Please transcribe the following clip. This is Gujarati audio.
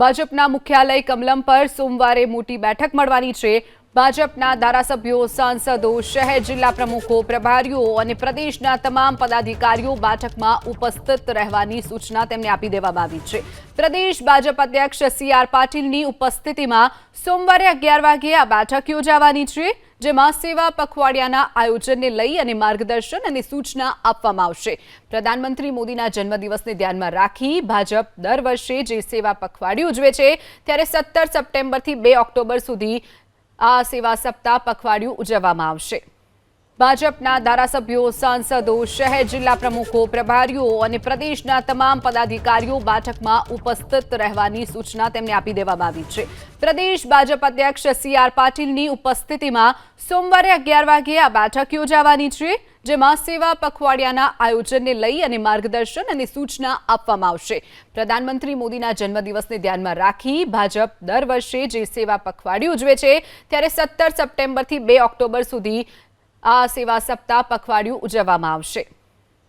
ભાજપના મુખ્યાલય કમલમ પર સોમવારે મોટી બેઠક મળવાની છે. ભાજપના ધારાસભ્યો, સાંસદો, શહેર જિલ્લા પ્રમુખો, પ્રભારીઓ અને પ્રદેશના તમામ પદાધિકારીઓ બેઠકમાં ઉપસ્થિત રહેવાની સૂચના તેમને આપી દેવામાં આવી છે. પ્રદેશ ભાજપ અધ્યક્ષ સી આર પાટીલની ઉપસ્થિતિમાં સોમવારે અગિયાર વાગે આ બેઠક યોજાવાની છે, જેમાં સેવા પખવાડિયાના આયોજનને લઈ અને માર્ગદર્શન અને સૂચના આપવામાં આવશે. પ્રધાનમંત્રી મોદીના જન્મદિવસને ધ્યાનમાં રાખી ભાજપ દર વર્ષે જે સેવા પખવાડિયું ઉજવે છે, ત્યારે સત્તર સપ્ટેમ્બરથી બે ઓક્ટોબર સુધી આ સેવા સપ્તાહ પખવાડિયું ઉજવવામાં આવશે. ભાજપના ધારાસભ્યો, સાંસદો, શહેર જિલ્લા પ્રમુખો, પ્રભારીઓ અને પ્રદેશના તમામ પદાધિકારીઓ બેઠકમાં ઉપસ્થિત રહેવાની સૂચના તેમને આપી દેવામાં આવી છે. પ્રદેશ ભાજપ અધ્યક્ષ સી આર પાટીલની ઉપસ્થિતિમાં સોમવારે અગિયાર વાગે આ બેઠક યોજાવાની છે. જેમાં સેવા પખવાડિયાના આયોજનને લઈ અને માર્ગદર્શન અને સૂચના આપવામાં આવશે. પ્રધાનમંત્રી મોદીના જન્મદિવસને ધ્યાનમાં રાખી ભાજપ દર વર્ષે જે સેવા પખવાડિયું ઉજવે છે, ત્યારે સત્તર સપ્ટેમ્બરથી બે ઓક્ટોબર સુધી આ સેવા સપ્તાહ પખવાડિયું ઉજવવામાં આવશે.